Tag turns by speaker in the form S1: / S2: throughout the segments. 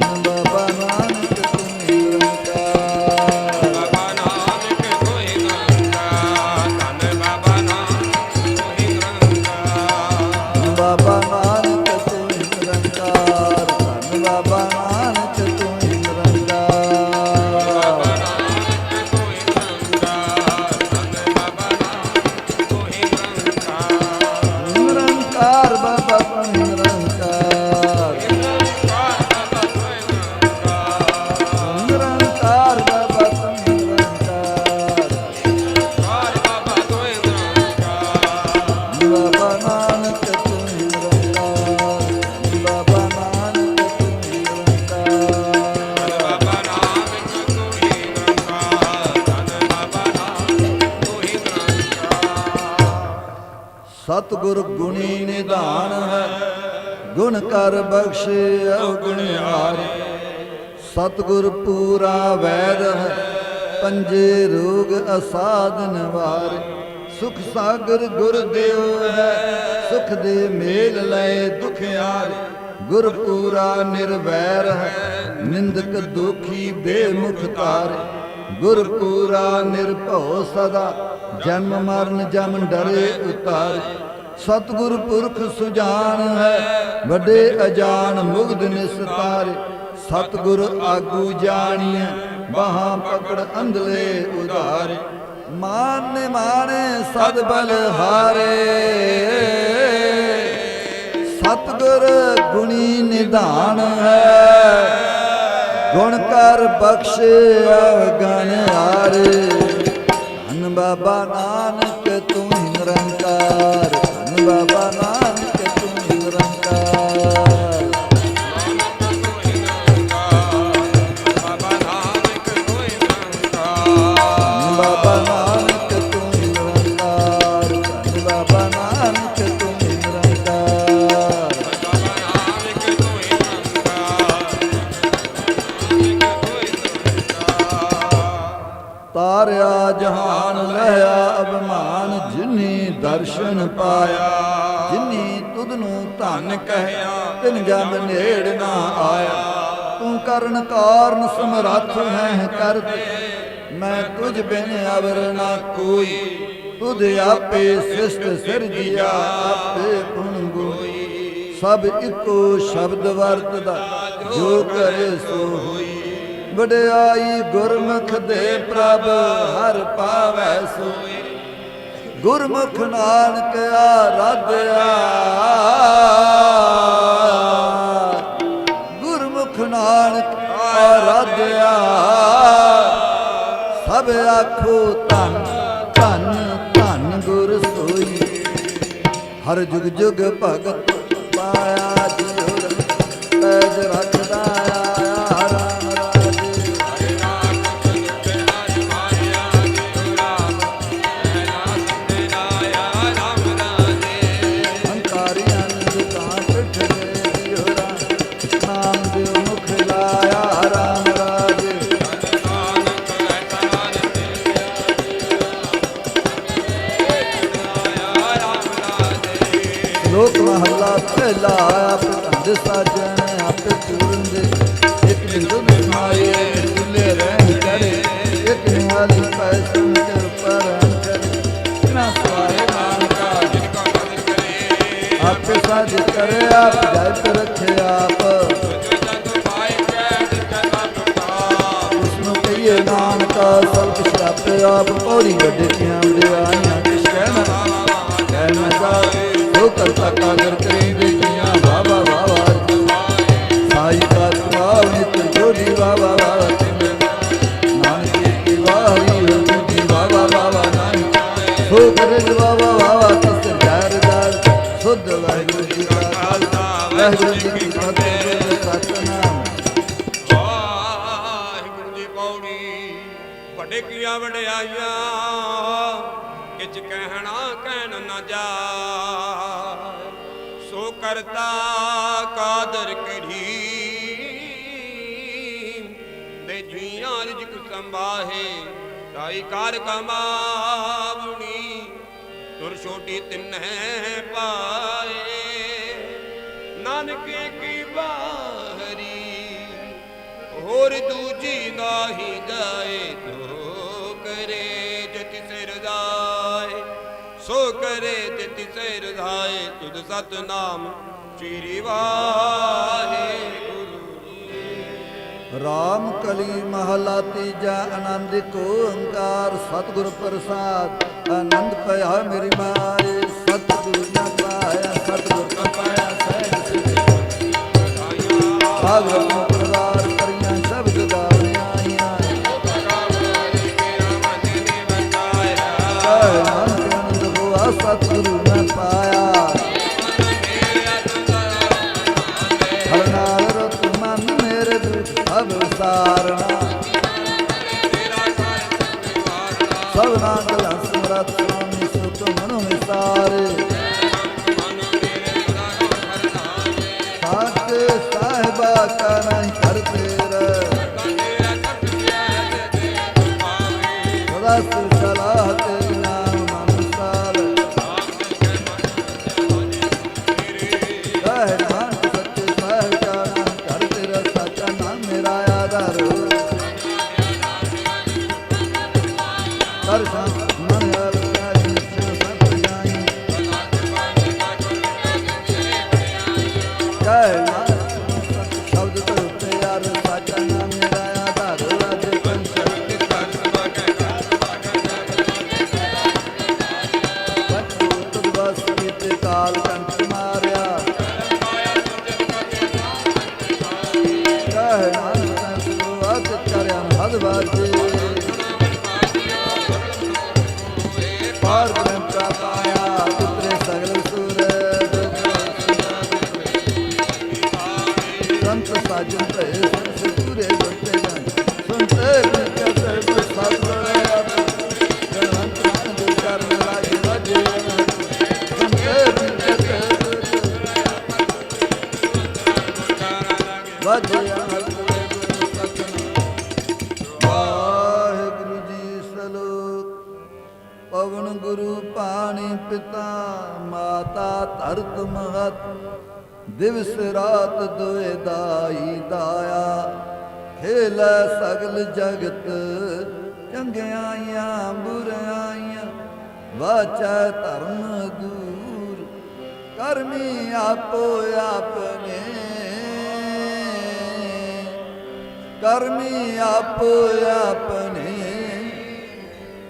S1: ਧੰਨ ਕਰ ਬਖਸ਼ੇ ਅਵਗੁਣਿਆਰ ਸਤਿਗੁਰ ਪੂਰਾ ਵੈਦ ਹੈ, ਪੰਜੇ ਰੋਗ ਅਸਾਧ ਨਿਵਾਰ ਸੁਖ ਸਾਗਰ ਗੁਰ ਦੇਵ ਹੈ, ਸੁਖ ਦੇ ਮੇਲ ਲਏ ਦੁਖਿਆਰ ਗੁਰ ਪੂਰਾ ਨਿਰਵੈਰ ਹੈ, ਨਿੰਦਕ ਦੁਖੀ ਬੇਮੁਖ ਤਾਰੇ। ਗੁਰ ਪੂਰਾ ਨਿਰਭਉ ਸਦਾ, ਜਨਮ ਮਰਨ ਜਮ ਡਰੇ ਉਤਾਰੇ। ਸਤਿਗੁਰ ਪੁਰਖ ਸੁਜਾਨ ਹੈ, ਵੱਡੇ ਅਜਾਨ ਮੁਗਧ ਨਿਸਤਾਰੇ। ਸਤਿਗੁਰ ਆਗੂ ਜਾਣੀਐ, ਬਾਹਾਂ ਪਕੜ ਅੰਧਲੇ ਉਧਾਰੇ। ਮਾਨੇ ਸਦ ਬਲ ਹਾਰੇ। ਸਤਿਗੁਰ ਗੁਣੀ ਨਿਧਾਨ ਹੈ, ਗੁਣ ਕਰ ਬਖਸ਼ੇ ਅਵਗਣ ਹਾਰੇ। ਹਨ ਬਾਬਾ ਨਾਨਕ ਧਨ ਕਹਿਆ ਤਿਨ ਜਨ ਨੇੜ ਨਾ ਆਇਆ। ਤੂੰ ਕਰਨ ਕਾਰਨ ਸਮਰੱਥ ਹੈ ਕਰਤ ਮੈਂ ਤੁਝ ਬਿਨ ਅਵਰ ਨਾ ਕੋਈ। ਤੁਧ ਆਪੇ ਸ੍ਰਿਸ਼ਟ ਸਿਰਜਿਆ ਆਪੇ ਗੁਣ ਗੋਈ। ਸਭ ਇੱਕੋ ਸ਼ਬਦ ਵਰਤਦਾ ਜੋ ਕਰੇ ਸੋ ਹੋਈ। ਵਡਿਆਈ ਗੁਰਮੁਖ ਦੇ ਪ੍ਰਭ ਹਰ ਪਾਵੈ ਸੋਈ। ਗੁਰਮੁਖ ਨਾਨਕ ਆਰਾਧਿਆ। ਗੁਰਮੁਖ ਨਾਨਕ ਆਰਾਧਿਆ। ਸਭ ਆਖੋ ਧੰਨ ਧੰਨ ਧੰਨ ਗੁਰ ਸੋਈ। ਹਰ ਜੁਗ ਜੁਗ ਭਗਤ ਪਾਇਆ ਜਿਉ ਪੈਜ ਰੱਖਦਾ ਲੋਕ ਮਹੱਲਾ ਪਹਿਲਾ ਆਪ ਧੰਦ ਸਾਜਣ ਆਪੇ ਪੂਰਨ ਇੱਕ ਬਿੰਦੂ ਨਿਮਾਏ ਤੁਲੇ ਰਹਿ ਚੜੇ ਇੱਕ ਨਿਹਾਲੀ ਪੈਸਨ ਚਰ ਪਰਨ ਕਰੇ ਨਾ ਸਵਾਰੇ ਨਾਨਕਾ ਆਪੇ ਸਾਜ ਕਰੇ, ਆਪ ਜਾਇ ਰੱਖੇ ਆਪ। ਉਸ ਨੂੰ ਸਭ ਕੁਛ ਆਪੇ ਆਪ ਪੌੜੀ ਗੱਡੇ ਕਿਆਂ ਵਡਿਆਈਆਂ ਕਿਸ ਕਹਿਣਾ
S2: ਨਾ ਜਾ ਸੋ ਕਰਤਾ ਕਾਦਰ ਕਰੀ ਦੇ ਜੀਆਂ ਰਿਜਕ ਸੰਭਾਹੇ ਤਾਈ ਕਾਰ ਕਮਾਵਣੀ। ਤੁਰ ਛੋਟੀ ਤਿੰਨੈ ਪਾਏ। ਨਾਨਕੇ ਕੀ ਬਾਹਰੀ, ਹੋਰ ਦੂਜੀ ਨਾਹੀ ਜਾਏ ਤੋ ਕਰੇ। ਸੋ ਕਰੇ ਜਿਤਿ ਸਿਰ ਜਾਏ ਤੁਧ ਸਤਨਾਮ। ਸ੍ਰੀ ਵਾਹਿਗੁਰੂ
S1: ਰਾਮ ਕਲੀ ਮਹਲਾ ਤੀਜਾ ਆਨੰਦ ਕੋ ਓੰਕਾਰ ਸਤਿਗੁਰ ਪ੍ਰਸਾਦ। ਆਨੰਦ ਭਇਆ ਮੇਰੀ ਮਾਏ ਸਤਿਗੁਰ ਨਾ ਪਾਇਆ ਸਤਿਗੁਰ ਨਾ ਪਾਇਆ ਸਹਿਜ ਸਿਧਿ ਭਾਗਵਤ ਸਦਾ ਬਸ ਕੀਤੇ ਕਾਲ ਕੰਠ ਮਾਤਾ ਮਹਤ ਦਿਵਸ ਰਾਤ ਦੋਏ ਦਾਈ ਦਾਇਆ। ਖੇਲੇ ਸਗਲ ਜਗਤ, ਚੰਗਿਆਈਆਂ ਬੁਰਾਈਆਂ, ਵਾਚਾ ਧਰਮ ਦੂਰ। ਕਰਮੀ ਆਪੋ ਆਪਣੇ। ਕਰਮੀ ਆਪੋ ਆਪਣੇ।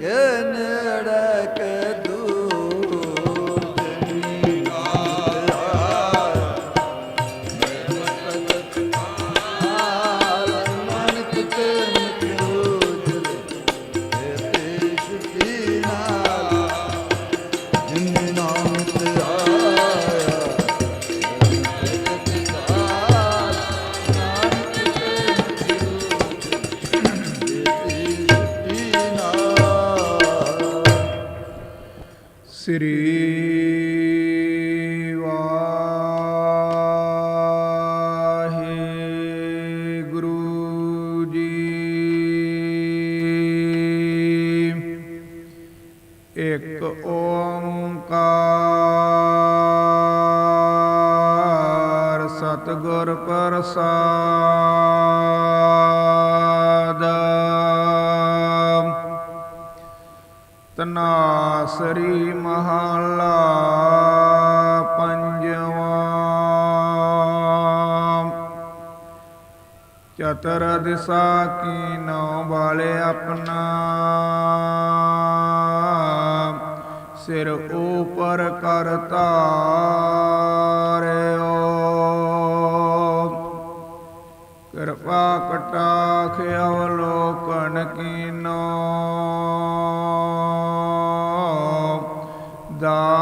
S1: ਕੇ ਨੇੜੇ, ਕੇ
S3: ਹਰੀ ਮਹਲਾ ਪੰਜਵਾਂ। ਚਤਰ ਦਿਸਾ ਕੀ ਨਉ ਵਾਲੇ ਆਪਣਾ। ਸਿਰ ਉਪਰ ਕਰਤਾ।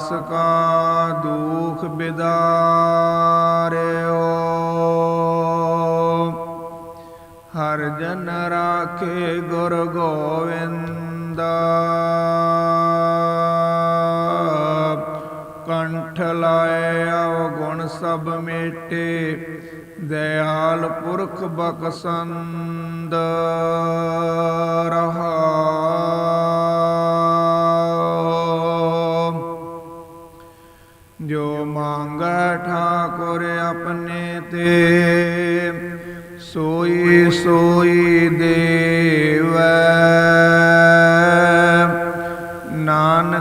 S3: ਦਾਸ ਕਾ ਦੁਖ ਬਿਦਾਰਿਓ। ਹਰ ਜਨ ਰਾਖੇ ਗੁਰ ਗੋਵਿੰਦ। ਕੰਠ ਲਾਏ ਅਵਗੁਣ ਸਭ ਮੇਟੇ ਦਇਆਲ ਪੁਰਖ ਬਖਸੰਦ। ਰਹਾ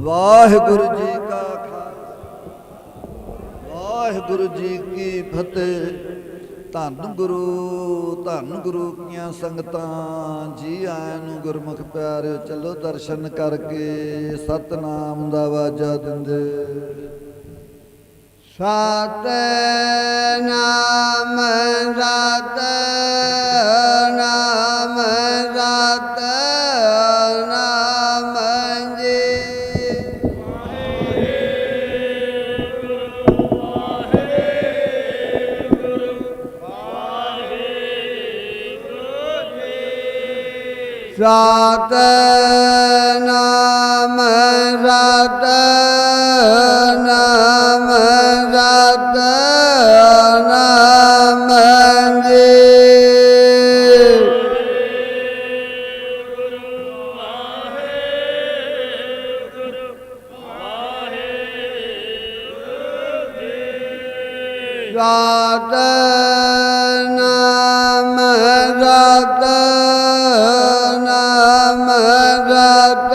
S1: ਵਾਹਿਗੁਰੂ ਜੀ ਕਾ ਖਾਲਸਾ। ਵਾਹਿਗੁਰੂ ਜੀ ਕੀ ਫਤਿਹ। ਧੰਨ ਗੁਰੂ ਧੰਨ ਗੁਰੂ ਕੀਆਂ ਸੰਗਤਾਂ, ਜੀ ਆਇਆਂ ਨੂੰ ਗੁਰਮੁਖ ਪਿਆਰਿਓ ਚਲੋ ਦਰਸ਼ਨ ਕਰਕੇ ਸਤਨਾਮ ਦਾ ਵਾਜਾ ਦਿੰਦੇ।
S4: ਸਤ ਨਾਮ ਰਤ ਨਾਮ ਰਤ ਸਤ ਨਾਮ ਰਤ ਨਾਮ ਰਤ ਨਾਮ ਜੀ ਰਾਤ ਨਾਮ ਰਤ ਰਤ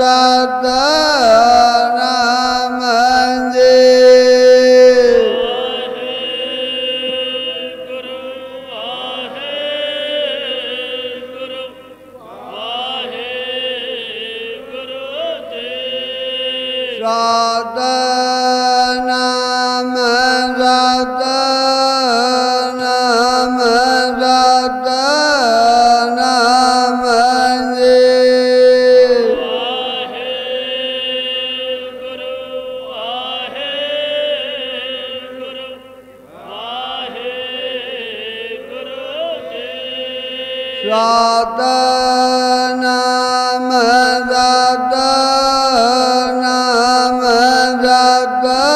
S4: ਰਤ ਰਾਧਾ ਨਾਮ ਰਾਧਾ ਨਾਮ ਰਾਧਾ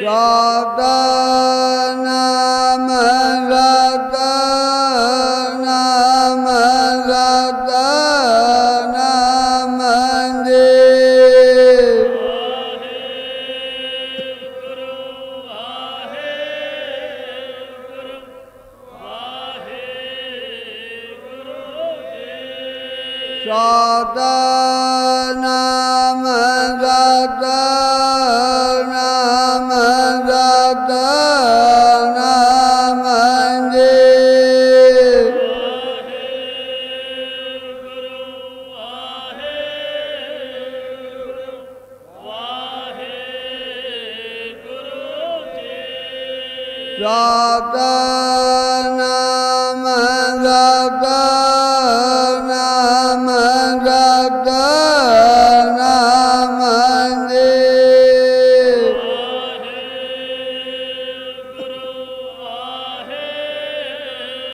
S4: Shadana Maharaj